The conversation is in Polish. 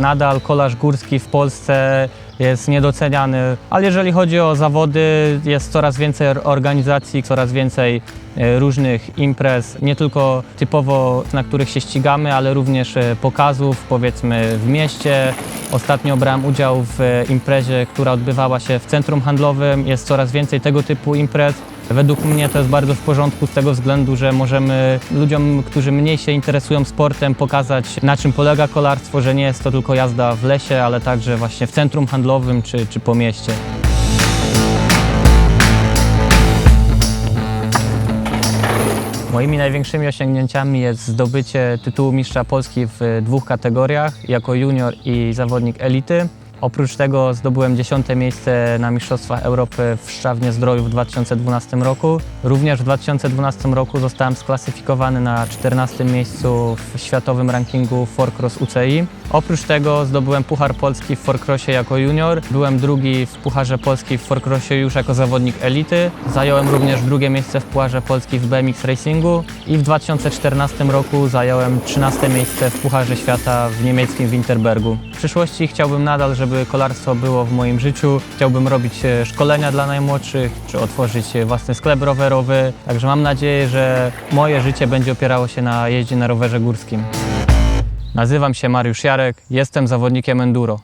Nadal kolarz górski w Polsce jest niedoceniany, ale jeżeli chodzi o zawody, jest coraz więcej or- organizacji, coraz więcej różnych imprez, nie tylko typowo na których się ścigamy, ale również e, pokazów, powiedzmy w mieście. Ostatnio brałem udział w e, imprezie, która odbywała się w centrum handlowym. Jest coraz więcej tego typu imprez. Według mnie to jest bardzo w porządku z tego względu, że możemy ludziom, którzy mniej się interesują sportem, pokazać na czym polega kolarstwo, że nie jest to tylko jazda w lesie, ale także właśnie w centrum handlowym czy, czy po mieście. Moimi największymi osiągnięciami jest zdobycie tytułu mistrza Polski w dwóch kategoriach, jako junior i zawodnik elity. Oprócz tego zdobyłem 10 miejsce na Mistrzostwach Europy w Szczawnie Zdroju w 2012 roku. Również w 2012 roku zostałem sklasyfikowany na 14 miejscu w światowym rankingu Forecross UCI. Oprócz tego zdobyłem Puchar Polski w Forecrossie jako junior. Byłem drugi w Pucharze Polski w Forecrossie już jako zawodnik elity. Zająłem również drugie miejsce w Pucharze Polski w BMX Racingu i w 2014 roku zająłem 13 miejsce w Pucharze Świata w niemieckim Winterbergu. Przyszłości chciałbym nadal, żeby kolarstwo było w moim życiu. Chciałbym robić e, szkolenia dla najmłodszych, czy otworzyć e, własny sklep rowerowy. Także mam nadzieję, że moje życie będzie opierało się na jeździe na rowerze górskim. Nazywam się Mariusz Jarek, jestem zawodnikiem enduro.